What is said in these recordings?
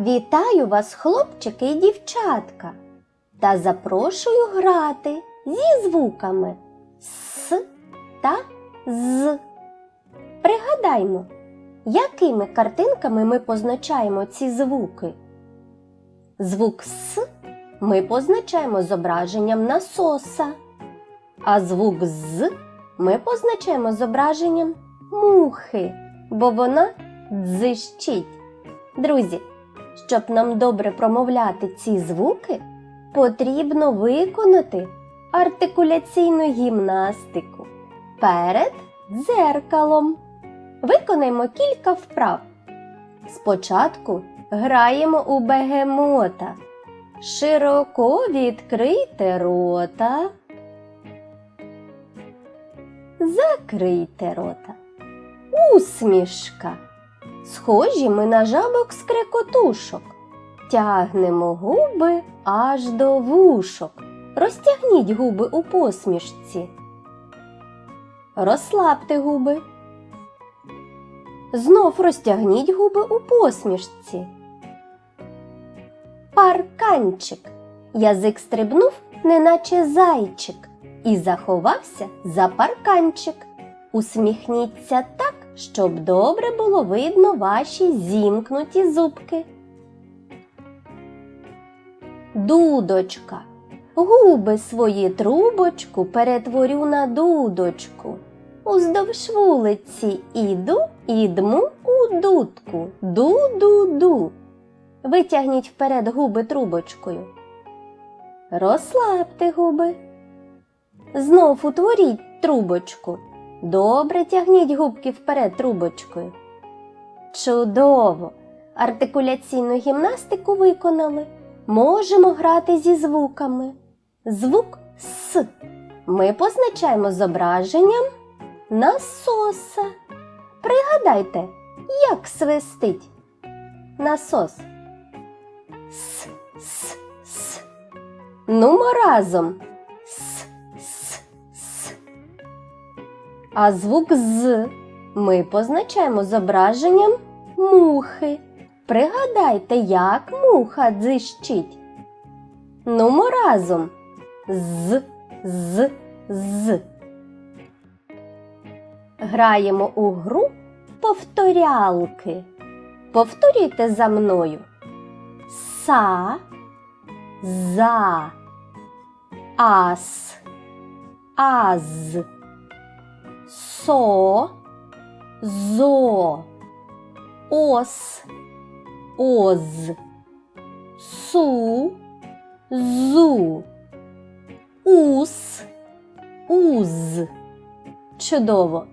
Вітаю вас, хлопчики і дівчатка, та запрошую грати зі звуками С та З. Пригадаймо, якими картинками ми позначаємо ці звуки. Звук С ми позначаємо зображенням насоса, а звук З ми позначаємо зображенням мухи, бо вона дзищить. Друзі, щоб нам добре промовляти ці звуки, потрібно виконати артикуляційну гімнастику перед дзеркалом. Виконаємо кілька вправ. Спочатку граємо у бегемота. Широко відкрийте рота. Закрийте рота. Усмішка. Схожі ми на жабок скрекотушок. Тягнемо губи аж до вушок. Розтягніть губи у посмішці. Розслабте губи. Знов розтягніть губи у посмішці. Парканчик. Язик стрибнув, неначе зайчик, і заховався за парканчик. Усміхніться так, щоб добре було видно ваші зімкнуті зубки. Дудочка. Губи свої трубочку перетворю на дудочку. Уздовж вулиці іду і дму у дудку. Ду-ду-ду. Витягніть вперед губи трубочкою. Розслабте губи. Знов утворіть трубочку. Добре тягніть губки вперед трубочкою. Чудово! Артикуляційну гімнастику виконали. Можемо грати зі звуками. Звук С. Ми позначаємо зображенням насоса. Пригадайте, як свистить насос. С, с, с. Нумо разом. А звук з ми позначаємо зображенням мухи. Пригадайте, як муха дзищить. Нумо разом. З, з, з. Граємо у гру повторялки. Повторюйте за мною. Са, за, ас, аз, со, зо, ос, оз, су, зу, ус, уз. Чудово!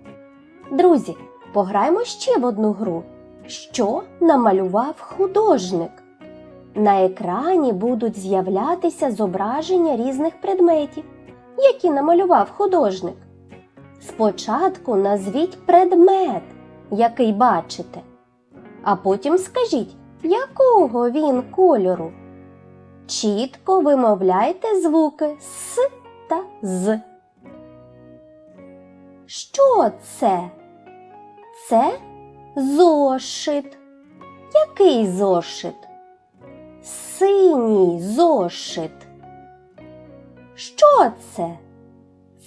Друзі, пограємо ще в одну гру. Що намалював художник? На екрані будуть з'являтися зображення різних предметів, які намалював художник. Спочатку назвіть предмет, який бачите, а потім скажіть, якого він кольору. Чітко вимовляйте звуки С та З. Що це? Це зошит. Який зошит? Синій зошит. Що це?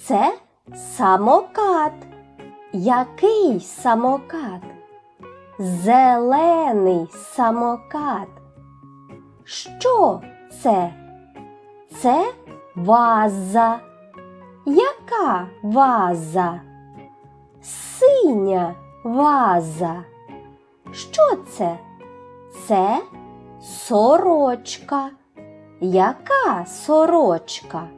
Це самокат. Який самокат? Зелений самокат. Що це? Це ваза. Яка ваза? Синя ваза. Що це? Це сорочка. Яка сорочка?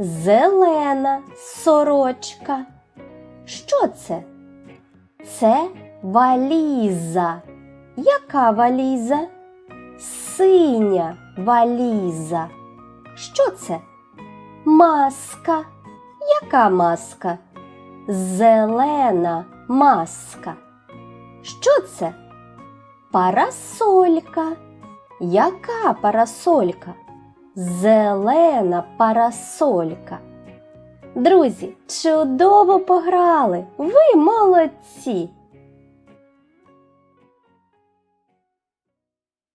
Зелена сорочка. Що це? Це валіза. Яка валіза? Синя валіза. Що це? Маска. Яка маска? Зелена маска. Що це? Парасолька. Яка парасолька? Зелена парасолька. Друзі, чудово пограли! Ви молодці!